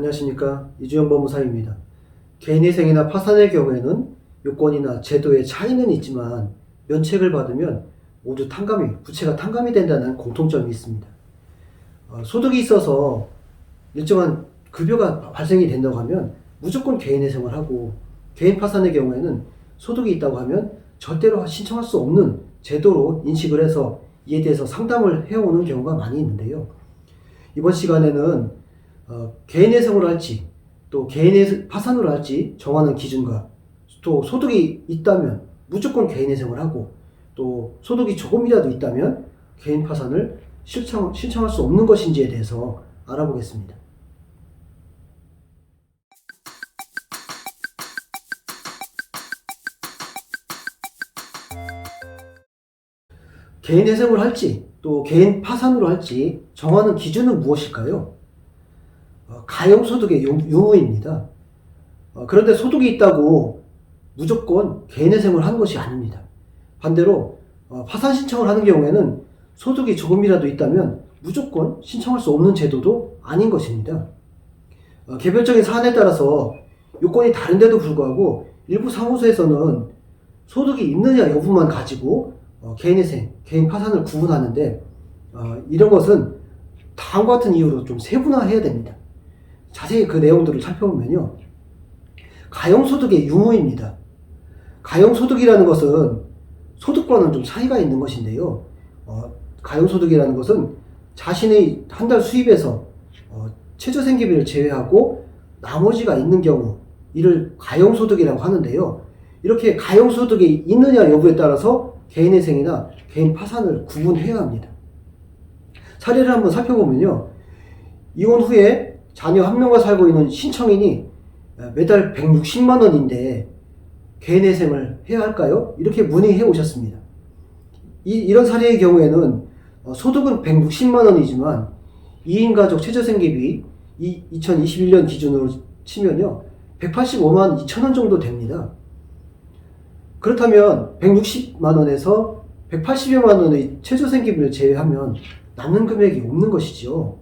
안녕하십니까 이주영 법무사입니다. 개인회생이나 파산의 경우에는 요건이나 제도의 차이는 있지만 면책을 받으면 모두 탕감이 부채가 탕감이 된다는 공통점이 있습니다. 어, 소득이 있어서 일정한 급여가 발생이 된다고 하면 무조건 개인회생을 하고 개인 파산의 경우에는 소득이 있다고 하면 절대로 신청할 수 없는 제도로 인식을 해서 이에 대해서 상담을 해오는 경우가 많이 있는데요. 이번 시간에는 어, 개인회생으로 할지 또 개인의 파산으로 할지 정하는 기준과 또 소득이 있다면 무조건 개인회생을 하고 또 소득이 조금이라도 있다면 개인 파산을 신청, 신청할 수 없는 것인지에 대해서 알아보겠습니다. 개인 회생을 할지 또 개인 파산으로 할지 정하는 기준은 무엇일까요? 어, 가용소득의 유- 유무입니다. 어, 그런데 소득이 있다고 무조건 개인 회생을 하는 것이 아닙니다. 반대로 어, 파산 신청을 하는 경우에는 소득이 조금이라도 있다면 무조건 신청할 수 없는 제도도 아닌 것입니다. 어, 개별적인 사안에 따라서 요건이 다른데도 불구하고 일부 사무소에서는 소득이 있느냐 여부만 가지고 어, 개인회생, 개인 파산을 구분하는데 어, 이런 것은 다음과 같은 이유로 좀 세분화해야 됩니다. 자세히 그 내용들을 살펴보면요. 가용소득의 유무입니다. 가용소득이라는 것은 소득과는 좀 차이가 있는 것인데요. 어, 가용소득이라는 것은 자신의 한 달 수입에서 어, 최저생계비를 제외하고 나머지가 있는 경우 이를 가용소득이라고 하는데요. 이렇게 가용소득이 있느냐 여부에 따라서 개인회생이나 개인 파산을 구분해야 합니다. 사례를 한번 살펴보면요. 이혼 후에 자녀 한 명과 살고 있는 신청인이 매달 160만 원인데 개인회생을 해야 할까요? 이렇게 문의해 오셨습니다. 이, 이런 사례의 경우에는 어, 소득은 160만 원이지만 2인 가족 최저생계비 이 2021년 기준으로 치면요. 185만 2천 원 정도 됩니다. 그렇다면 160만 원에서 180여만 원의 최저생계비를 제외하면 남는 금액이 없는 것이죠.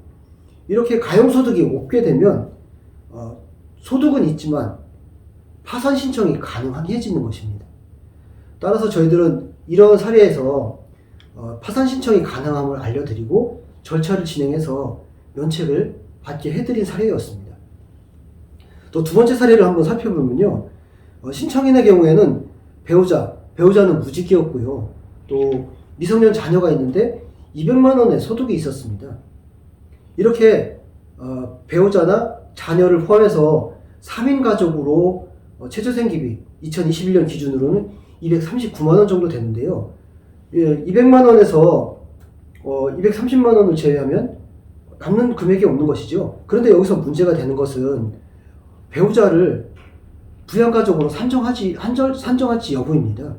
이렇게 가용소득이 없게 되면 어, 소득은 있지만 파산 신청이 가능해지는 것입니다. 따라서 저희들은 이런 사례에서 어, 파산 신청이 가능함을 알려드리고 절차를 진행해서 면책을 받게 해드린 사례였습니다. 또 두 번째 사례를 한번 살펴보면요. 어, 신청인의 경우에는 배우자, 배우자는 무직이었고요. 또 미성년 자녀가 있는데 200만 원의 소득이 있었습니다. 이렇게 어, 배우자나 자녀를 포함해서 3인 가족으로 어, 최저생계비 2021년 기준으로는 239만 원 정도 되는데요. 예, 200만 원에서 어, 230만 원을 제외하면 남는 금액이 없는 것이죠. 그런데 여기서 문제가 되는 것은 배우자를 부양가족으로 산정하지 한절 산정할지 여부입니다.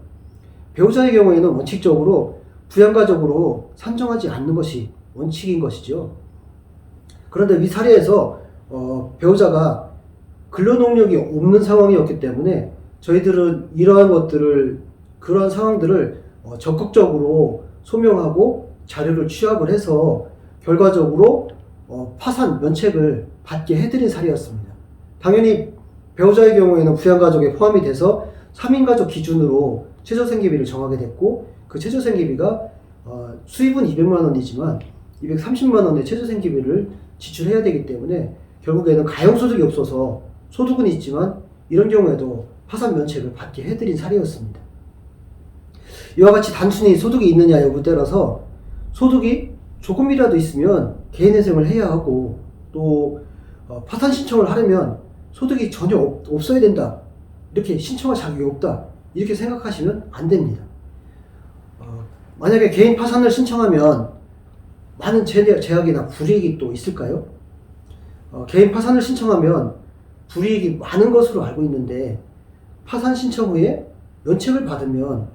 배우자의 경우에는 원칙적으로 부양가족으로 산정하지 않는 것이 원칙인 것이죠. 그런데 이 사례에서 어, 배우자가 근로 능력이 없는 상황이었기 때문에 저희들은 이러한 것들을 그러한 상황들을 어, 적극적으로 소명하고 자료를 취합을 해서 결과적으로 어, 파산 면책을 받게 해드린 사례였습니다. 당연히 배우자의 경우에는 부양가족에 포함이 돼서 3인 가족 기준으로 최저생계비를 정하게 됐고 그 최저생계비가 어, 수입은 200만 원이지만 230만 원의 최저생계비를 지출해야 되기 때문에 결국에는 가용 소득이 없어서 소득은 있지만 이런 경우에도 파산 면책을 받게 해드린 사례였습니다. 이와 같이 단순히 소득이 있느냐 여부에 따라서 소득이 조금이라도 있으면 개인회생을 해야 하고 또 어, 파산 신청을 하려면 소득이 전혀 없, 없어야 된다 이렇게 신청할 자격이 없다 이렇게 생각하시면 안 됩니다. 어, 만약에 개인 파산을 신청하면 많은 제- 제약이나 불이익이 또 있을까요? 어, 개인 파산을 신청하면 불이익이 많은 것으로 알고 있는데 파산 신청 후에 면책을 받으면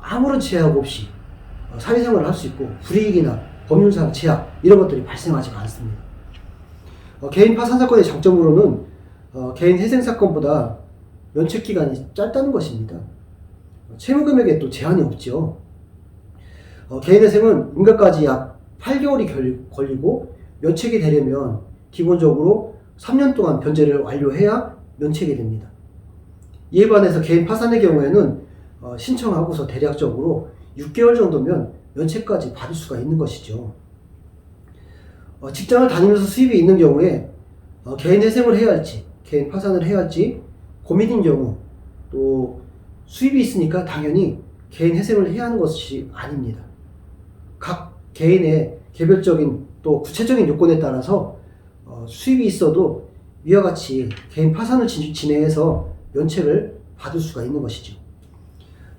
아무런 제약 없이 어, 사회생활을 할 수 있고 불이익이나 법률상 제약 이런 것들이 발생하지가 않습니다. 어, 개인 파산 사건의 장점으로는 어, 개인 회생 사건보다 면책 기간이 짧다는 것입니다. 어, 채무 금액에 또 제한이 없죠. 어, 개인 회생은 인가까지 약 8개월이 걸리고 면책이 되려면 기본적으로 3년 동안 변제를 완료해야 면책이 됩니다. 이에 반해서 개인 파산의 경우에는 어, 신청하고서 대략적으로 6개월 정도면 면책까지 받을 수가 있는 것이죠. 어, 직장을 다니면서 수입이 있는 경우에 어, 개인 회생을 해야 할지, 개인 파산을 해야 할지 고민인 경우 또 수입이 있으니까 당연히 개인 회생을 해야 하는 것이 아닙니다. 각 개인의 개별적인 또 구체적인 요건에 따라서 어, 수입이 있어도 위와 같이 개인 파산을 진- 진행해서 면책을 받을 수가 있는 것이죠.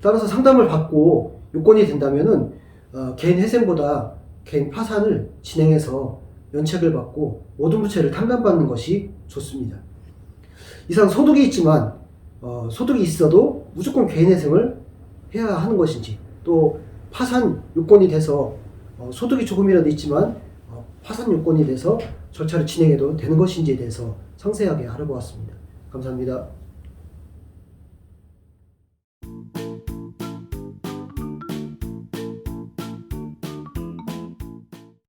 따라서 상담을 받고 요건이 된다면은 어, 개인 회생보다 개인 파산을 진행해서 면책을 받고 모든 부채를 탕감받는 것이 좋습니다. 이상 소득이 있지만 어, 소득이 있어도 무조건 개인 회생을 해야 하는 것인지 또 파산 요건이 돼서 어, 소득이 조금이라도 있지만 어, 파산 요건이 돼서 절차를 진행해도 되는 것인지에 대해서 상세하게 알아보았습니다. 감사합니다.